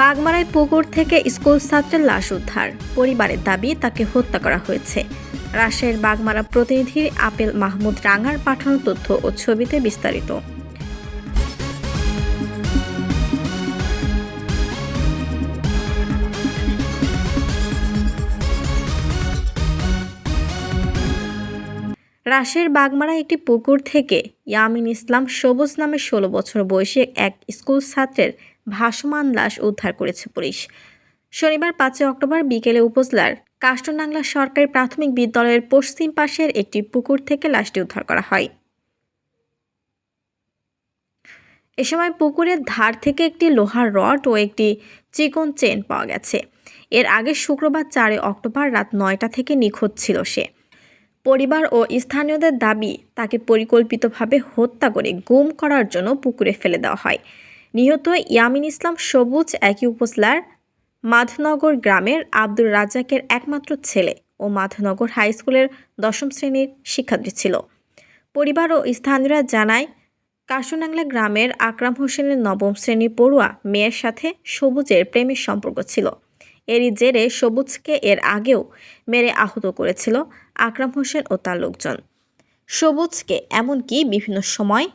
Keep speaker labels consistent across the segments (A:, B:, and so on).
A: বাগমারায় পুকুর থেকে স্কুল ছাত্রের লাশ উদ্ধার। পরিবারের দাবি, তাকে হত্যা করা হয়েছে। রাজশাহীর বাগমারা প্রতিনিধি আপেল মাহমুদ রাঙার পাঠানো তথ্য ও ছবিতে বিস্তারিত। রাজশাহীর বাগমারা একটি পুকুর থেকে ইয়ামিন ইসলাম সবুজ নামে ষোলো বছর বয়সী এক স্কুল ছাত্রের ভাসমান লাশ উদ্ধার করেছে পুলিশ। শনিবার পাঁচই অক্টোবর বিকেলে উপজেলার কাষ্টনাংলা সরকারি প্রাথমিক বিদ্যালয়ের পশ্চিম পাশের একটি পুকুর থেকে লাশটি উদ্ধার করা হয়। এ সময় পুকুরের ধার থেকে একটি লোহার রড ও একটি চিকন চেন পাওয়া গেছে। এর আগে শুক্রবার চারই অক্টোবর রাত নয়টা থেকে নিখোঁজ ছিল সে। পরিবার ও স্থানীয়দের দাবি, তাকে পরিকল্পিতভাবে হত্যা করে গুম করার জন্য পুকুরে ফেলে দেওয়া হয়। নিহত ইয়ামিন ইসলাম সবুজ একই উপজেলার মাধনগর গ্রামের আব্দুর রাজ্জাকের একমাত্র ছেলে ও মাধনগর হাই স্কুলের দশম শ্রেণির শিক্ষার্থী ছিল। পরিবার ও স্থানীয়রা জানায়, কাশুনাংলা গ্রামের আকরাম হোসেনের নবম শ্রেণির পড়ুয়া মেয়ের সাথে সবুজের প্রেমের সম্পর্ক ছিল। এরই জেরে সবুজকে এর আগেও মেরে আহত করেছিল আকরাম হোসেন ও তার লোকজন। সবুজকে এমনকি বিভিন্ন সময়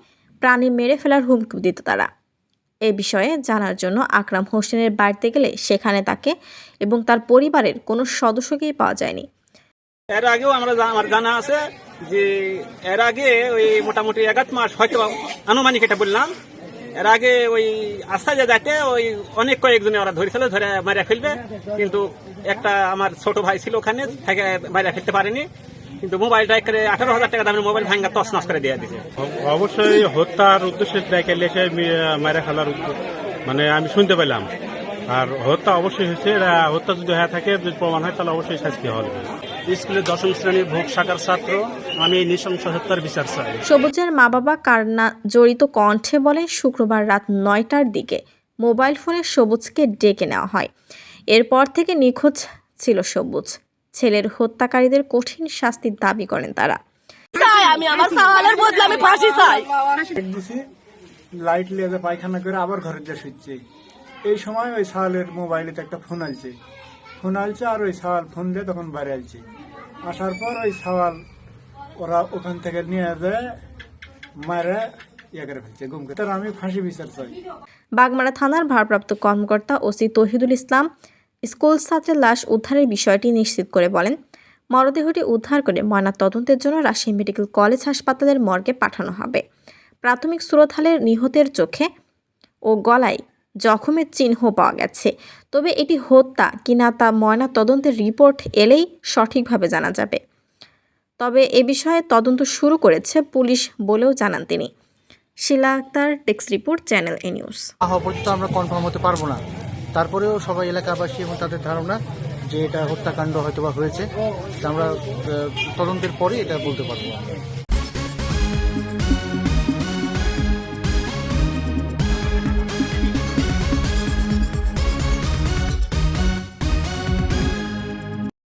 A: প্রাণী মেরে ফেলার হুমকি দিত তারা। এ বিষয়ে জানার জন্য আকরাম হোসেনের বাড়িতে গেলে সেখানে তাকে এবং তার পরিবারের কোনো সদস্যকেই পাওয়া যায়নি।
B: এর আগেও আমরা আমার জানা আছে যে এর আগে ওই মোটামুটি এক মাস হয়তো আনুমানিক এটা বললাম এর আগে ওই আস্থা যে যাতে ওই অনেক কয়েকজনে ওরা ধরেছিল, ধরে মারিয়া ফেলবে। কিন্তু একটা আমার ছোট ভাই ছিল ওখানে, থেকে মারিয়া ফেলতে পারেনি। কিন্তু মোবাইলটা করে আঠারো হাজার টাকা দামের মোবাইল ভাঙ্গা তছনছ করে দিয়ে দিয়েছে।
C: অবশ্যই হত্যার উদ্দেশ্যে দেখে লেসে মেরে ফেলার মানে আমি শুনতে পেলাম। আর হত্যা অবশ্যই হয়েছে হত্যা যদি হয়ে থাকে, যদি প্রমাণ হয়, তাহলে অবশ্যই শাস্তি হবে
B: স্কুলের দশম শ্রেণির ভোগ শাখার ছাত্র আমি নৃশংস হত্যার বিচার চাই।
A: সবুজের মা বাবা কান্না জড়িত কণ্ঠে বলে শুক্রবার রাত নয়টার দিকে মোবাইল ফোনে সবুজকে ডেকে নেওয়া হয়। এরপর থেকে নিখোঁজ ছিল সবুজ। ছেলের হত্যাকারীদের কঠিন শাস্তির দাবি করেন তারা।
D: চাই আমি আমার সাওয়ালের বদলে আমি ফাঁসি চাই।
E: লাইট লিয়ে পায়খানা করে আবার ঘরে দিয়ে শুচ্ছে এই সময় ওই সাওয়ালের মোবাইলেতে একটা ফোন আলছে ফোন আলছে আর ওই সাওয়াল ফোন দিয়ে তখন বাইরে আলছে আসার পর ওই সাওয়াল ওরা ওখান থেকে নিয়ে যায়, মারে ইয়ে আমি ফাঁসি বিচার চাই।
A: বাগমারা থানার ভারপ্রাপ্ত কর্মকর্তা ওসি তহিদুল ইসলাম স্কুল ছাত্রের লাশ উদ্ধারের বিষয়টি নিশ্চিত করে বলেন, মরদেহটি উদ্ধার করে ময়নাতদন্তের জন্য রাজশাহী মেডিকেল কলেজ হাসপাতালের মর্গে পাঠানো হবে। প্রাথমিক সুরতহালের নিহতের চোখে ও গলায় জখমের চিহ্ন পাওয়া গেছে। তবে এটি হত্যা কিনা তা ময়না তদন্তের রিপোর্ট এলেই সঠিকভাবে জানা যাবে। তবে এ বিষয়ে তদন্ত শুরু করেছে পুলিশ বলেও জানান তিনি। Shila Akter text report, channel A news.
F: আমরা কনফার্ম হতে পারব না। তারপরেও সবাই এলাকাবাসী এবং তাদের ধারণা যে এটা হত্যাকাণ্ড হয়তো বা হয়েছে আমরা তদন্তের পরে এটা বলতে পারব।